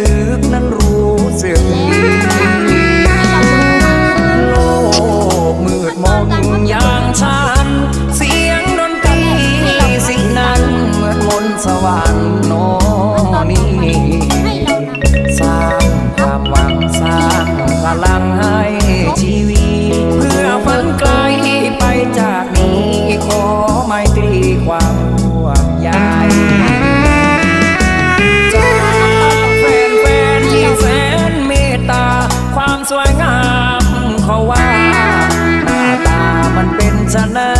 ลึกนั้นรู้สึกโลกมืดมอย่างฉันสียงดนตรีสิ่งนั้นเมือมนสวรรค์โนนี้สางความหวังสร้ารังให้ชีวิเพื่อฝันไกลไปจากนี้ขอไม่ตรีความ สวยงามเขาว่าหน้าตามันเป็นชนะ